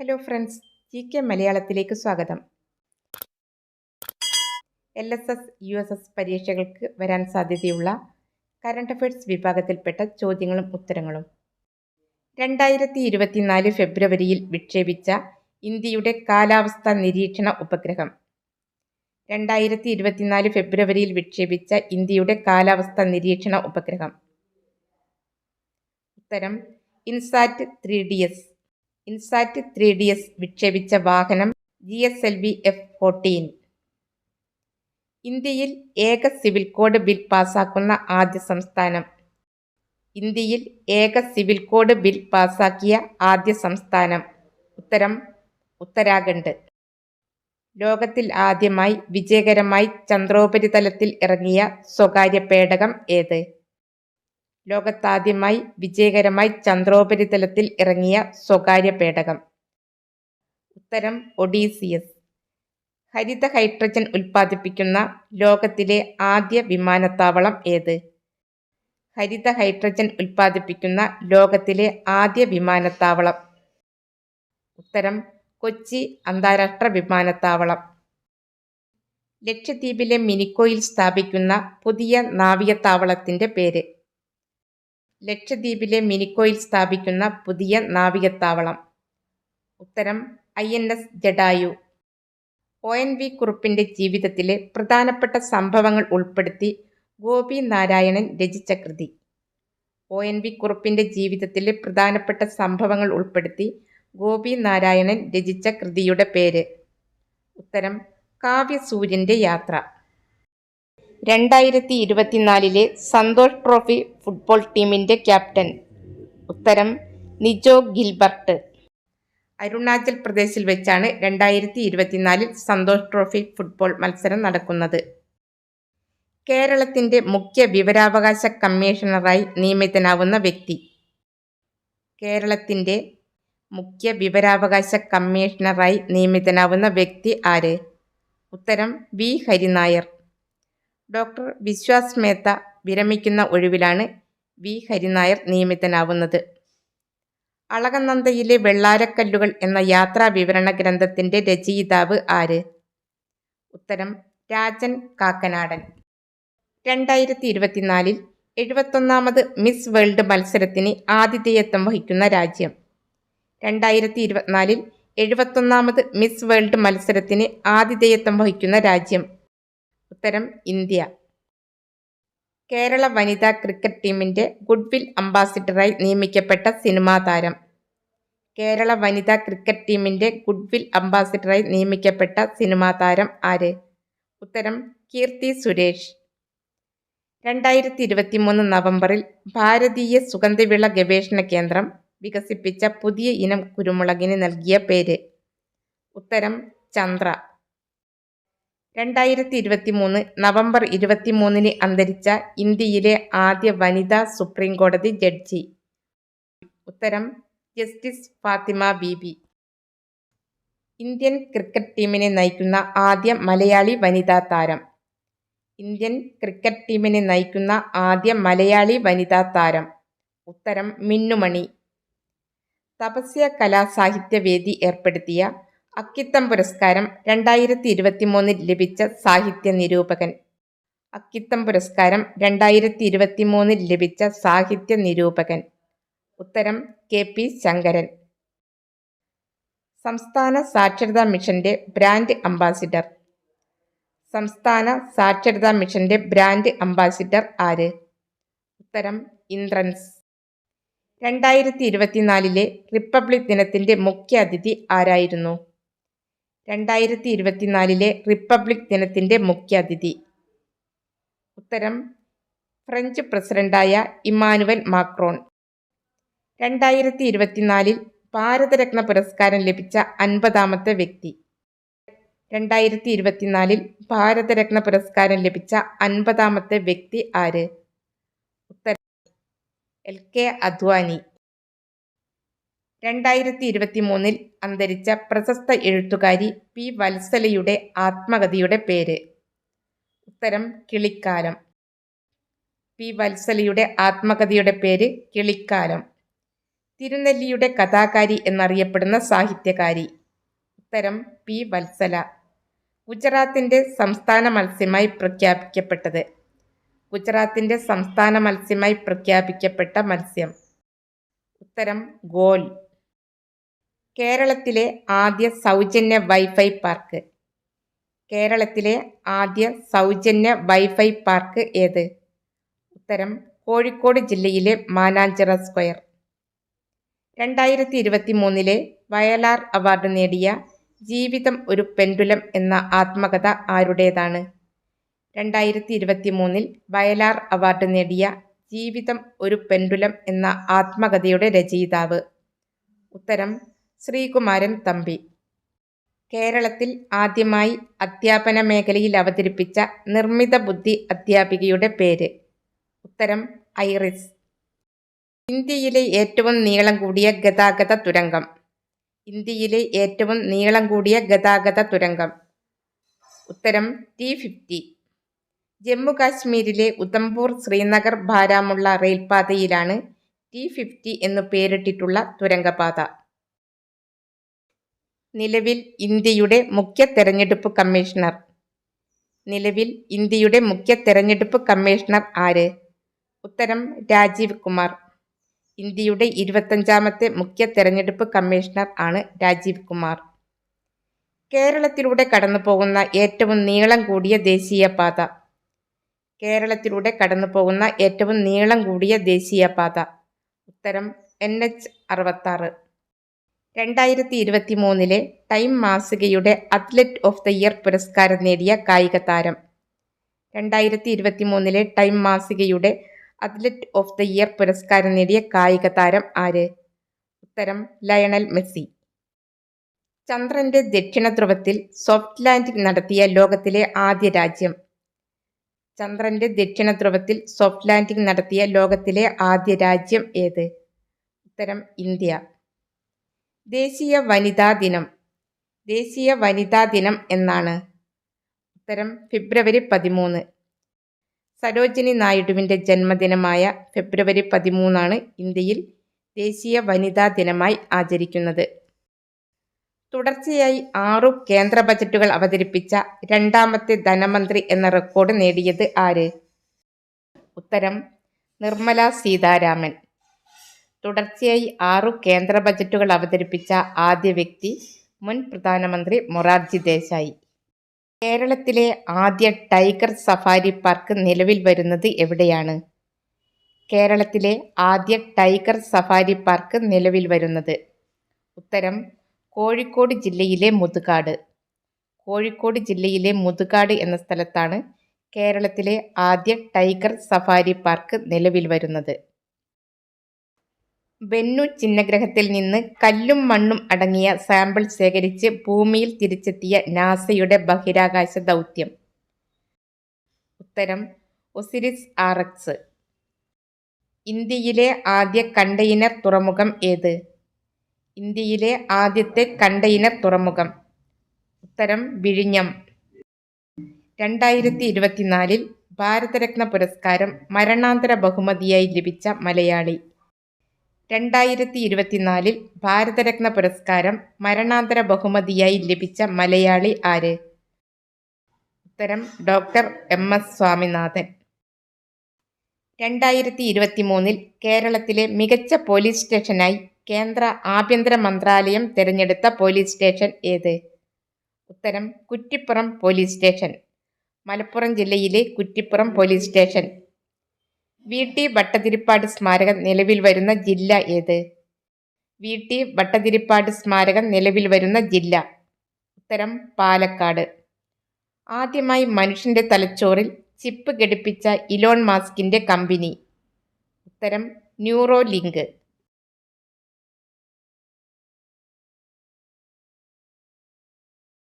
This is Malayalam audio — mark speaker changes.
Speaker 1: ഹലോ ഫ്രണ്ട്സ് ജി കെ മലയാളത്തിലേക്ക് സ്വാഗതം. L S S U S S പരീക്ഷകൾക്ക് വരാൻ സാധ്യതയുള്ള കറണ്ട് അഫയേഴ്സ് വിഭാഗത്തിൽപ്പെട്ട ചോദ്യങ്ങളും ഉത്തരങ്ങളും. രണ്ടായിരത്തി ഇരുപത്തിനാല് ഫെബ്രുവരിയിൽ വിക്ഷേപിച്ച ഇന്ത്യയുടെ കാലാവസ്ഥാ നിരീക്ഷണ ഉപഗ്രഹം. രണ്ടായിരത്തി ഇരുപത്തിനാല് ഫെബ്രുവരിയിൽ വിക്ഷേപിച്ച ഇന്ത്യയുടെ കാലാവസ്ഥാ നിരീക്ഷണ ഉപഗ്രഹം. ഉത്തരം INSAT three D S. INSAT three D S വിക്ഷേപിച്ച വാഹനം G S L V F fourteen. ഇന്ത്യയിൽ ഏക സിവിൽ കോഡ് ബിൽ പാസാക്കുന്ന ആദ്യ സംസ്ഥാനം. ഇന്ത്യയിൽ ഏക സിവിൽ കോഡ് ബിൽ പാസാക്കിയ ആദ്യ സംസ്ഥാനം. ഉത്തരം ഉത്തരാഖണ്ഡ്. ലോകത്തിൽ ആദ്യമായി വിജയകരമായി ചന്ദ്രോപരിതലത്തിൽ ഇറങ്ങിയ സ്വകാര്യ പേടകം ഏത്? ലോകത്താദ്യമായി വിജയകരമായി ചന്ദ്രോപരിതലത്തിൽ ഇറങ്ങിയ സ്വകാര്യ പേടകം. ഉത്തരം ഒഡീസിയസ്. ഹരിത ഹൈഡ്രജൻ ഉൽപ്പാദിപ്പിക്കുന്ന ലോകത്തിലെ ആദ്യ വിമാനത്താവളം ഏത്? ഹരിത ഹൈഡ്രജൻ ഉൽപ്പാദിപ്പിക്കുന്ന ലോകത്തിലെ ആദ്യ വിമാനത്താവളം. ഉത്തരം കൊച്ചി അന്താരാഷ്ട്ര വിമാനത്താവളം. ലക്ഷദ്വീപിലെ മിനിക്കോയിൽ സ്ഥാപിക്കുന്ന പുതിയ നാവികത്താവളത്തിന്റെ പേര്. ലക്ഷദ്വീപിലെ മിനിക്കോയിൽ സ്ഥാപിക്കുന്ന പുതിയ നാവികത്താവളം. ഉത്തരം I N S Jatayu. O N V കുറുപ്പിന്റെ ജീവിതത്തിലെ പ്രധാനപ്പെട്ട സംഭവങ്ങൾ ഉൾപ്പെടുത്തി ഗോപി നാരായണൻ രചിച്ച കൃതി. ഒ എൻ വി കുറുപ്പിന്റെ ജീവിതത്തിലെ പ്രധാനപ്പെട്ട സംഭവങ്ങൾ ഉൾപ്പെടുത്തി ഗോപി നാരായണൻ രചിച്ച കൃതിയുടെ പേര്. ഉത്തരം കാവ്യസൂര്യന്റെ യാത്ര. രണ്ടായിരത്തി ഇരുപത്തിനാലിലെ സന്തോഷ് ട്രോഫി ഫുട്ബോൾ ടീമിന്റെ ക്യാപ്റ്റൻ. ഉത്തരം നിജോ ഗിൽബർട്ട്. അരുണാചൽ പ്രദേശിൽ വെച്ചാണ് രണ്ടായിരത്തി ഇരുപത്തിനാലിൽ സന്തോഷ് ട്രോഫി ഫുട്ബോൾ മത്സരം നടക്കുന്നത്. കേരളത്തിന്റെ മുഖ്യ വിവരാവകാശ കമ്മീഷണറായി നിയമിതനാവുന്ന വ്യക്തി. കേരളത്തിന്റെ മുഖ്യ വിവരാവകാശ കമ്മീഷണറായി നിയമിതനാവുന്ന വ്യക്തി ആര്? ഉത്തരം വി. ഹരിനായർ. ഡോക്ടർ വിശ്വാസ് മേത്ത വിരമിക്കുന്ന ഒഴിവിലാണ് വി. ഹരിനായർ നിയമിതനാവുന്നത്. അളകനന്ദയിലെ വെള്ളാരക്കല്ലുകൾ എന്ന യാത്രാ വിവരണ ഗ്രന്ഥത്തിന്റെ രചയിതാവ് ആര്? ഉത്തരം രാജൻ കാക്കനാടൻ. രണ്ടായിരത്തി ഇരുപത്തിനാലിൽ എഴുപത്തൊന്നാമത് മിസ് വേൾഡ് മത്സരത്തിന് ആതിഥേയത്വം വഹിക്കുന്ന രാജ്യം. രണ്ടായിരത്തി ഇരുപത്തിനാലിൽ എഴുപത്തൊന്നാമത് മിസ് വേൾഡ് മത്സരത്തിന് ആതിഥേയത്വം വഹിക്കുന്ന രാജ്യം. ഉത്തരം ഇന്ത്യ. കേരള വനിതാ ക്രിക്കറ്റ് ടീമിന്റെ ഗുഡ്വിൽ അംബാസിഡറായി നിയമിക്കപ്പെട്ട സിനിമാ താരം. കേരള വനിതാ ക്രിക്കറ്റ് ടീമിന്റെ ഗുഡ്വിൽ അംബാസിഡറായി നിയമിക്കപ്പെട്ട സിനിമാ താരം ആര്? ഉത്തരം കീർത്തി സുരേഷ്. രണ്ടായിരത്തി ഇരുപത്തി മൂന്ന് നവംബറിൽ ഭാരതീയ സുഗന്ധവിള ഗവേഷണ കേന്ദ്രം വികസിപ്പിച്ച പുതിയ ഇനം കുരുമുളകിന് നൽകിയ പേര്. ഉത്തരം ചന്ദ്ര. രണ്ടായിരത്തി ഇരുപത്തി മൂന്ന് നവംബർ ഇരുപത്തിമൂന്നിന് അന്തരിച്ച ഇന്ത്യയിലെ ആദ്യ വനിതാ സുപ്രീം കോടതി ജഡ്ജി. ഉത്തരം justice Fathima Beevi. Indian cricket ടീമിനെ നയിക്കുന്ന ആദ്യ മലയാളി വനിതാ താരം. ഇന്ത്യൻ ക്രിക്കറ്റ് ടീമിനെ നയിക്കുന്ന ആദ്യ മലയാളി വനിതാ താരം. ഉത്തരം മിന്നുമണി. തപസ്യ കലാസാഹിത്യവേദി ഏർപ്പെടുത്തിയ അക്കിത്തം പുരസ്കാരം രണ്ടായിരത്തി ഇരുപത്തി മൂന്നിൽ ലഭിച്ച സാഹിത്യ നിരൂപകൻ. അക്കിത്തം പുരസ്കാരം രണ്ടായിരത്തി ഇരുപത്തി മൂന്നിൽ ലഭിച്ച സാഹിത്യ നിരൂപകൻ. ഉത്തരം കെ പി ശങ്കരൻ. സംസ്ഥാന സാക്ഷരതാ മിഷന്റെ ബ്രാൻഡ് അംബാസിഡർ. സംസ്ഥാന സാക്ഷരതാ മിഷന്റെ ബ്രാൻഡ് അംബാസിഡർ ആര്? ഉത്തരം ഇന്ദ്രൻസ്. രണ്ടായിരത്തി ഇരുപത്തിനാലിലെ റിപ്പബ്ലിക് ദിനത്തിന്റെ മുഖ്യ അതിഥി ആരായിരുന്നു? രണ്ടായിരത്തി ഇരുപത്തിനാലിലെ റിപ്പബ്ലിക് ദിനത്തിന്റെ മുഖ്യാതിഥി. ഉത്തരം ഫ്രഞ്ച് പ്രസിഡന്റായ ഇമ്മാനുവൽ മാക്രോൺ. രണ്ടായിരത്തി ഇരുപത്തിനാലിൽ ഭാരതരത്ന പുരസ്കാരം ലഭിച്ച അൻപതാമത്തെ വ്യക്തി. രണ്ടായിരത്തി ഇരുപത്തിനാലിൽ ഭാരതരത്ന പുരസ്കാരം ലഭിച്ച അൻപതാമത്തെ വ്യക്തി ആര്? ഉത്തരം എൽ കെ അദ്വാനി. രണ്ടായിരത്തി ഇരുപത്തി മൂന്നിൽ അന്തരിച്ച പ്രശസ്ത എഴുത്തുകാരി പി വത്സലയുടെ ആത്മകഥയുടെ പേര്. ഉത്തരം കിളിക്കാലം. പി വത്സലയുടെ ആത്മകഥയുടെ പേര് കിളിക്കാലം. തിരുനെല്ലിയുടെ കഥാകാരി എന്നറിയപ്പെടുന്ന സാഹിത്യകാരി. ഉത്തരം പി വത്സല. ഗുജറാത്തിന്റെ സംസ്ഥാന മത്സ്യമായി പ്രഖ്യാപിക്കപ്പെട്ടത്. ഗുജറാത്തിന്റെ സംസ്ഥാന മത്സ്യമായി പ്രഖ്യാപിക്കപ്പെട്ട മത്സ്യം. ഉത്തരം ഗോൽ. കേരളത്തിലെ ആദ്യ സൗജന്യ വൈഫൈ പാർക്ക്. കേരളത്തിലെ ആദ്യ സൗജന്യ വൈഫൈ പാർക്ക് ഏത്? ഉത്തരം കോഴിക്കോട് ജില്ലയിലെ മാനാഞ്ചിറ സ്ക്വയർ. രണ്ടായിരത്തി ഇരുപത്തി മൂന്നിലെ വയലാർ അവാർഡ് നേടിയ ജീവിതം ഒരു പെൻഡുലം എന്ന ആത്മകഥ ആരുടേതാണ്? രണ്ടായിരത്തി ഇരുപത്തി മൂന്നിൽ വയലാർ അവാർഡ് നേടിയ ജീവിതം ഒരു പെൻഡുലം എന്ന ആത്മകഥയുടെ രചയിതാവ്. ഉത്തരം ശ്രീകുമാരൻ തമ്പി. കേരളത്തിൽ ആദ്യമായി അധ്യാപന മേഖലയിൽ അവതരിപ്പിച്ച നിർമ്മിത ബുദ്ധി അധ്യാപികയുടെ പേര്. ഉത്തരം ഐറിസ്. ഇന്ത്യയിലെ ഏറ്റവും നീളം കൂടിയ ഗതാഗത തുരങ്കം. ഇന്ത്യയിലെ ഏറ്റവും നീളം കൂടിയ ഗതാഗത തുരങ്കം. ഉത്തരം ടി ഫിഫ്റ്റി. ജമ്മുകാശ്മീരിലെ ഉധംപൂർ ശ്രീനഗർ ബാരാമുള്ള റെയിൽപാതയിലാണ് ടി ഫിഫ്റ്റി എന്നു പേരിട്ടിട്ടുള്ള തുരങ്കപാത. നിലവിൽ ഇന്ത്യയുടെ മുഖ്യ തെരഞ്ഞെടുപ്പ് കമ്മീഷണർ. നിലവിൽ ഇന്ത്യയുടെ മുഖ്യ തെരഞ്ഞെടുപ്പ് കമ്മീഷണർ ആര്? ഉത്തരം രാജീവ് കുമാർ. ഇന്ത്യയുടെ ഇരുപത്തഞ്ചാമത്തെ മുഖ്യ തെരഞ്ഞെടുപ്പ് കമ്മീഷണർ ആണ് രാജീവ് കുമാർ. കേരളത്തിലൂടെ കടന്നു പോകുന്ന ഏറ്റവും നീളം കൂടിയ ദേശീയപാത കേരളത്തിലൂടെ കടന്നു പോകുന്ന ഏറ്റവും നീളം കൂടിയ ദേശീയപാത ഉത്തരം എൻ എച്ച് അറുപത്താറ്. രണ്ടായിരത്തി ഇരുപത്തി മൂന്നിലെ ടൈം മാസികയുടെ അത്ലറ്റ് ഓഫ് ദ ഇയർ പുരസ്കാരം നേടിയ കായിക താരം. രണ്ടായിരത്തി ഇരുപത്തി മൂന്നിലെ ടൈം മാസികയുടെ അത്ലറ്റ് ഓഫ് ദ ഇയർ പുരസ്കാരം നേടിയ കായിക താരം ആര്? ഉത്തരം ലയണൽ മെസ്സി. ചന്ദ്രന്റെ ദക്ഷിണ ധ്രുവത്തിൽ സോഫ്റ്റ് ലാൻഡിംഗ് നടത്തിയ ലോകത്തിലെ ആദ്യ രാജ്യം. ചന്ദ്രന്റെ ദക്ഷിണ ധ്രുവത്തിൽ സോഫ്റ്റ് ലാൻഡിംഗ് നടത്തിയ ലോകത്തിലെ ആദ്യ രാജ്യം ഏത്? ഉത്തരം ഇന്ത്യ. ദേശീയ വനിതാ ദിനം. ദേശീയ വനിതാ ദിനം എന്നാണ്. ഉത്തരം ഫെബ്രുവരി പതിമൂന്ന്. സരോജിനി നായിഡുവിന്റെ ജന്മദിനമായ ഫെബ്രുവരി പതിമൂന്നാണ് ഇന്ത്യയിൽ ദേശീയ വനിതാ ദിനമായി ആചരിക്കുന്നത്. തുടർച്ചയായി ആറു കേന്ദ്ര ബജറ്റുകൾ അവതരിപ്പിച്ച രണ്ടാമത്തെ ധനമന്ത്രി എന്ന റെക്കോർഡ് നേടിയത് ആര്? ഉത്തരം നിർമ്മല സീതാരാമൻ. തുടർച്ചയായി ആറു കേന്ദ്ര ബജറ്റുകൾ അവതരിപ്പിച്ച ആദ്യ വ്യക്തി മുൻ പ്രധാനമന്ത്രി മൊറാർജി ദേശായി. കേരളത്തിലെ ആദ്യ ടൈഗർ സഫാരി പാർക്ക് നിലവിൽ വരുന്നത് എവിടെയാണ്? കേരളത്തിലെ ആദ്യ ടൈഗർ സഫാരി പാർക്ക് നിലവിൽ വരുന്നത് ഉത്തരം കോഴിക്കോട് ജില്ലയിലെ മുതുകാട്. കോഴിക്കോട് ജില്ലയിലെ മുതുകാട് എന്ന സ്ഥലത്താണ് കേരളത്തിലെ ആദ്യ ടൈഗർ സഫാരി പാർക്ക് നിലവിൽ വരുന്നത്. ബെന്നു ചിഹ്നഗ്രഹത്തിൽ നിന്ന് കല്ലും മണ്ണും അടങ്ങിയ സാമ്പിൾ ശേഖരിച്ച് ഭൂമിയിൽ തിരിച്ചെത്തിയ നാസയുടെ ബഹിരാകാശ ദൗത്യം. ഉത്തരം ഒസിരിസ് ആർ എക്സ് ഇന്ത്യയിലെ ആദ്യ കണ്ടെയ്നർ തുറമുഖം ഏത്? ഇന്ത്യയിലെ ആദ്യത്തെ കണ്ടെയ്നർ തുറമുഖം. ഉത്തരം വിഴിഞ്ഞം. രണ്ടായിരത്തി ഇരുപത്തിനാലിൽ ഭാരതരത്ന പുരസ്കാരം മരണാന്തര ബഹുമതിയായി ലഭിച്ച മലയാളി. രണ്ടായിരത്തി ഇരുപത്തിനാലിൽ ഭാരതരത്ന പുരസ്കാരം മരണാന്തര ബഹുമതിയായി ലഭിച്ച മലയാളി ആര്? ഉത്തരം ഡോക്ടർ എം എസ് സ്വാമിനാഥൻ. രണ്ടായിരത്തി ഇരുപത്തി മൂന്നിൽ കേരളത്തിലെ മികച്ച പോലീസ് സ്റ്റേഷനായി കേന്ദ്ര ആഭ്യന്തര മന്ത്രാലയം തിരഞ്ഞെടുത്ത പോലീസ് സ്റ്റേഷൻ ഏത്? ഉത്തരം കുറ്റിപ്പുറം പോലീസ് സ്റ്റേഷൻ. മലപ്പുറം ജില്ലയിലെ Kuttippuram police station. V T Bhattathiripad സ്മാരകം നിലവിൽ വരുന്ന ജില്ല ഏത്? വി ടി ഭട്ടതിരിപ്പാട് സ്മാരകം നിലവിൽ വരുന്ന ജില്ല. ഉത്തരം പാലക്കാട്. ആദ്യമായി മനുഷ്യന്റെ തലച്ചോറിൽ ചിപ്പ് ഘടിപ്പിച്ച ഇലോൺ മാസ്കിന്റെ കമ്പനി. ഉത്തരം ന്യൂറോ ലിങ്ക്